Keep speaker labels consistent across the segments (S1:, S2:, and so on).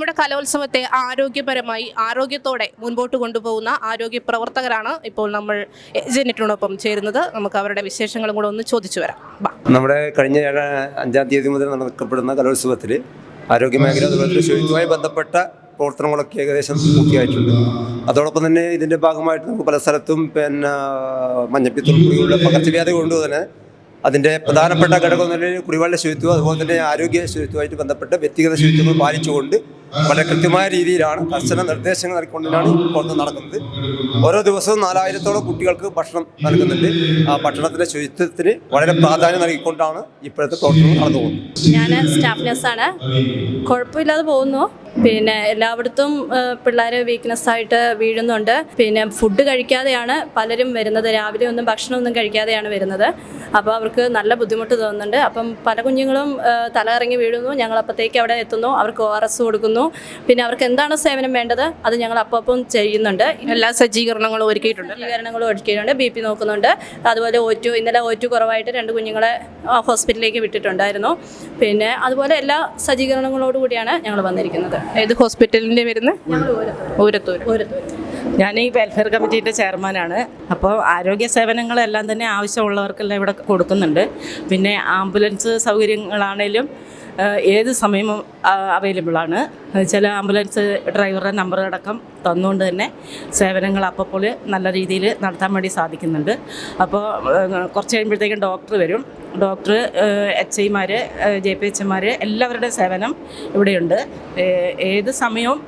S1: നമ്മുടെ കലോത്സവത്തെ ആരോഗ്യപരമായി ആരോഗ്യത്തോടെ മുൻപോട്ട് കൊണ്ടുപോകുന്ന ആരോഗ്യ പ്രവർത്തകരാണ് ഇപ്പോൾ നമ്മൾ ഏജന്റിനോടൊപ്പം ചേരുന്നത്. നമുക്ക് അവരുടെ വിശേഷങ്ങളും കൂടെ ഒന്ന് ചോദിച്ചു വരാം.
S2: നമ്മുടെ കഴിഞ്ഞ അഞ്ചാം തീയതി മുതൽ നടക്കപ്പെടുന്ന കലോത്സവത്തിൽ ആരോഗ്യ ശുചിത്വവുമായി ബന്ധപ്പെട്ട പ്രവർത്തനങ്ങളൊക്കെ ഏകദേശം പൂർത്തിയായിട്ടുണ്ട്. അതോടൊപ്പം തന്നെ ഇതിന്റെ ഭാഗമായിട്ട് നമുക്ക് പല സ്ഥലത്തും പിന്നെ മഞ്ഞപ്പിത്തുള്ള പകർച്ചവ്യാധി കൊണ്ട് തന്നെ അതിന്റെ പ്രധാനപ്പെട്ട ഘടകം എന്ന് പറഞ്ഞാൽ കുടിവെള്ള ശുചിത്വം അതുപോലെ തന്നെ ആരോഗ്യ ശുചിത്വമായിട്ട് ബന്ധപ്പെട്ട വ്യക്തിഗത ശുചിത്വങ്ങൾ പാലിച്ചുകൊണ്ട് വളരെ കൃത്യമായ രീതിയിലാണ് കർശന നിർദ്ദേശങ്ങൾ നൽകിക്കൊണ്ടാണ് ഈ പ്രവർത്തനം നടക്കുന്നത്. ഓരോ ദിവസവും നാലായിരത്തോളം കുട്ടികൾക്ക് ഭക്ഷണം നൽകുന്നുണ്ട്. ആ ഭക്ഷണത്തിന്റെ ശുചിത്വത്തിന് വളരെ പ്രാധാന്യം നൽകിക്കൊണ്ടാണ് ഇപ്പോഴത്തെ പ്രവർത്തനം നടന്നു പോകുന്നത്
S3: ഞാൻ സ്റ്റാഫ് നഴ്സാണ്. കുഴപ്പമില്ലാതെ പോകുന്നു. പിന്നെ എല്ലായിടത്തും പിള്ളേർ വീക്ക്നെസ് ആയിട്ട് വീഴുന്നുണ്ട്. പിന്നെ ഫുഡ് കഴിക്കാതെയാണ് പലരും വരുന്നത്. രാവിലെ ഒന്നും ഭക്ഷണമൊന്നും കഴിക്കാതെയാണ് വരുന്നത്. അപ്പോൾ അവർക്ക് നല്ല ബുദ്ധിമുട്ട് തോന്നുന്നുണ്ട്. അപ്പം പല കുഞ്ഞുങ്ങളും തല ഇറങ്ങി വീഴുന്നു. ഞങ്ങൾ അപ്പോഴത്തേക്ക് അവിടെ എത്തുന്നു. അവർക്ക് ഒ ആർ എസ് കൊടുക്കുന്നു. പിന്നെ അവർക്ക് എന്താണ് സേവനം വേണ്ടത്? അത് ഞങ്ങൾ അപ്പം ചെയ്യുന്നുണ്ട്.
S1: എല്ലാ സജ്ജീകരണങ്ങളും ഒരുക്കിയിട്ടുണ്ട്
S3: സജ്ജീകരണങ്ങളും ഒരുക്കിയിട്ടുണ്ട്. ബി പി നോക്കുന്നുണ്ട്. അതുപോലെ ഒറ്റു ഇന്നലെ ഒറ്റു കുറവായിട്ട് രണ്ട് കുഞ്ഞുങ്ങളെ ഹോസ്പിറ്റലിലേക്ക് വിട്ടിട്ടുണ്ടായിരുന്നു. പിന്നെ അതുപോലെ എല്ലാ സജ്ജീകരണങ്ങളോടുകൂടിയാണ് ഞങ്ങൾ വന്നിരിക്കുന്നത്.
S1: ഏത് ഹോസ്പിറ്റലിന്റെ വരുന്നത് ഊരത്തൂർ
S3: ഓരോരുത്തർ
S4: ഞാൻ ഈ വെൽഫെയർ കമ്മിറ്റിയുടെ ചെയർമാനാണ് അപ്പോൾ ആരോഗ്യ സേവനങ്ങളെല്ലാം തന്നെ ആവശ്യമുള്ളവർക്കെല്ലാം ഇവിടെ കൊടുക്കുന്നുണ്ട്. പിന്നെ ആംബുലൻസ് സൗകര്യങ്ങളാണേലും ഏത് സമയവും അവൈലബിളാണ് ചില ആംബുലൻസ് ഡ്രൈവറുടെ നമ്പർ അടക്കം തന്നുകൊണ്ട് തന്നെ സേവനങ്ങൾ അപ്പോൾ നല്ല രീതിയിൽ നടത്താൻ വേണ്ടി സാധിക്കുന്നുണ്ട്. അപ്പോൾ കുറച്ച് കഴിയുമ്പോഴത്തേക്കും ഡോക്ടർ വരും. ഡോക്ടർ എച്ച് ഐമാർ ജെ പി എച്ച് എമാർ എല്ലാവരുടെ സേവനം ഇവിടെയുണ്ട്. ഏത് സമയവും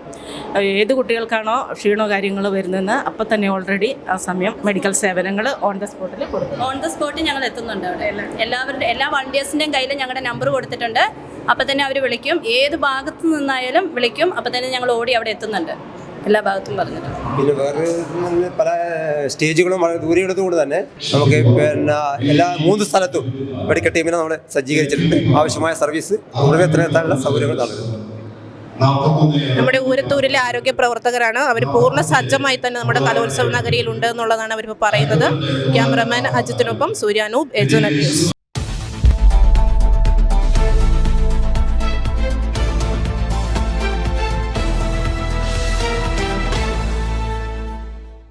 S4: ഏത് കുട്ടികൾക്കാണോ ക്ഷീണോ കാര്യങ്ങൾ വരുന്നതെന്ന് അപ്പം തന്നെ ഓൾറെഡി ആ സമയം മെഡിക്കൽ സേവനങ്ങൾ ഓൺ ദ സ്പോട്ടിൽ കൊടുക്കും.
S3: ഓൺ ദ സ്പോട്ടിൽ ഞങ്ങൾ എത്തുന്നുണ്ട് അവിടെ. എല്ലാവരുടെ എല്ലാ വളണ്ടിയേഴ്സിന്റെയും കയ്യിൽ ഞങ്ങളുടെ നമ്പർ കൊടുത്തിട്ടുണ്ട്. അപ്പം തന്നെ അവർ വിളിക്കും. ഏത് ഭാഗത്ത് നിന്നായാലും വിളിക്കും. അപ്പം തന്നെ ഞങ്ങൾ ഓടി അവിടെ എത്തുന്നുണ്ട്. എല്ലാ ഭാഗത്തും പറഞ്ഞിട്ട്
S2: പിന്നെ വേറെ പല സ്റ്റേജുകളും വളരെ ദൂരെയുള്ളതുകൊണ്ട് തന്നെ നമുക്ക് പിന്നെ എല്ലാ മൂന്ന് സ്ഥലത്തും മെഡിക്കൽ ടീമിനെ നമ്മൾ സജ്ജീകരിച്ചിട്ടുണ്ട്. ആവശ്യമായ സർവീസ് ഉടനെ തന്നെ എത്താനുള്ള സൗകര്യങ്ങൾ നൽകുന്നുണ്ട്
S1: നമ്മുടെ ഊരത്തൂരിലെ ആരോഗ്യ പ്രവർത്തകരാണ്. അവർ പൂർണ സജ്ജമായി തന്നെ നമ്മുടെ കലോത്സവ നഗരിയിൽ ഉണ്ട് എന്നുള്ളതാണ് അവരിപ്പോൾ പറയുന്നത്. ക്യാമറമാൻ അജിത്തിനൊപ്പം സൂര്യാനൂപ് ന്യൂസ്.